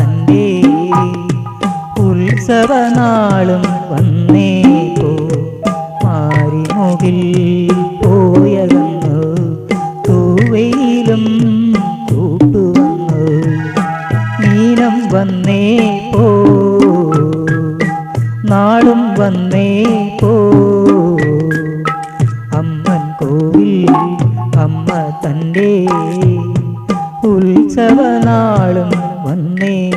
തന്റെ ഉത്സവനാളും വന്നേ പോ. മാറിമുകിൽ പോയകന്നു തൂവയിലും കൂട്ടുവന്നു മീനം വന്നേ പോ. നാളും വന്നേ പോ. അമ്മൻ കോവിൽ അമ്മ തന്റെ ഉത്സവനാളും വന്നേ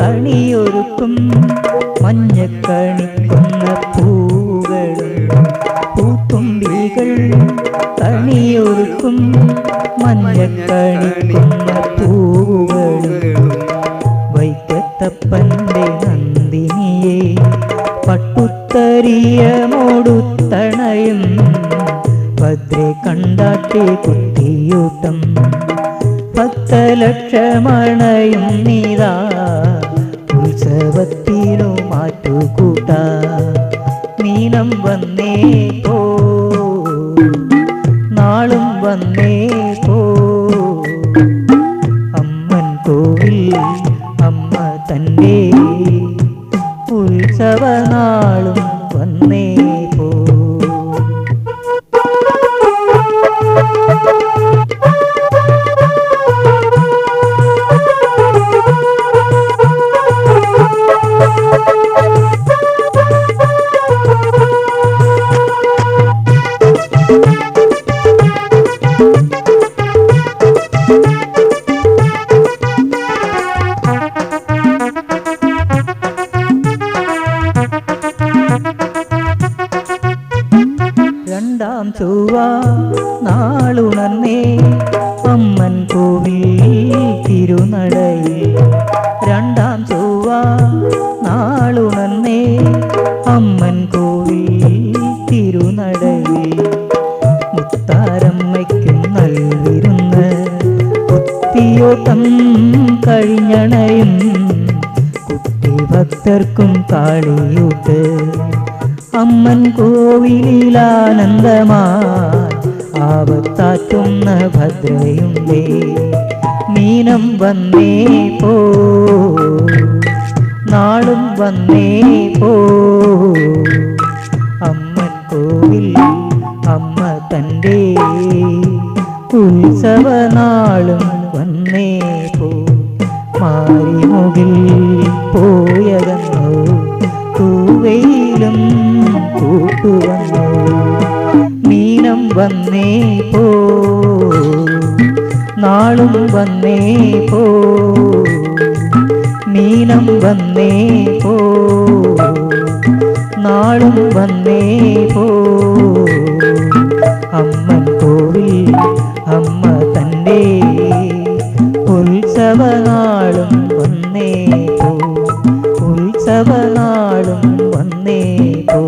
കണിയൊരുക്കും മഞ്ഞക്കണിക്കുന്ന പൂവുകളും പൂത്തുമ്പികൾ കണിയൊരുക്കും മഞ്ഞക്കണിക്കുന്ന പൂവുകളും വൈക്കത്തപ്പന്റെ നന്ദിനിയെ പട്ടുത്തരിയ മോടുത്തണയും ഭദ്രെ കണ്ടാട്ടെ കുത്തിയൂട്ടം ഭക്തലക്ഷമണയും നീതാ ഉത്സവത്തിനു മാറ്റുകൂട്ട മീനം വന്നേ പോ നാളും വന്നേ പോ അമ്മൻ കോവിൽ അമ്മ തന്റെ ഉത്സവനാളും രണ്ടാം ചൊവ്വ കുത്തിയോട്ടം കഴിഞ്ഞണയും കുട്ടി ഭക്തർക്കും കാളിയൂട്ട്. അമ്മൻ കോവിലാനന്ദമായി ആവത്താറ്റുന്ന ഭദ്രയുണ്ടേ മീനം വന്നേ പോ. നാളും വന്നേ പോ. അമ്മൻ കോവിൽ അമ്മ തന്റെ ഉത്സവനാളും വന്നേ പോ. മാറിമുകിൽ പോയകന്നു തൂവയിലും കൂട്ടുവന്നു മീനം വന്നേ പോ. നാളും വന്നേ പോ. മീനം വന്നേ പോ. നാളും വന്നേ പോ. അമ്മൻ ഉത്സവനാളും വന്നേ പോ ഉത്സവനാളും വന്നേ പോ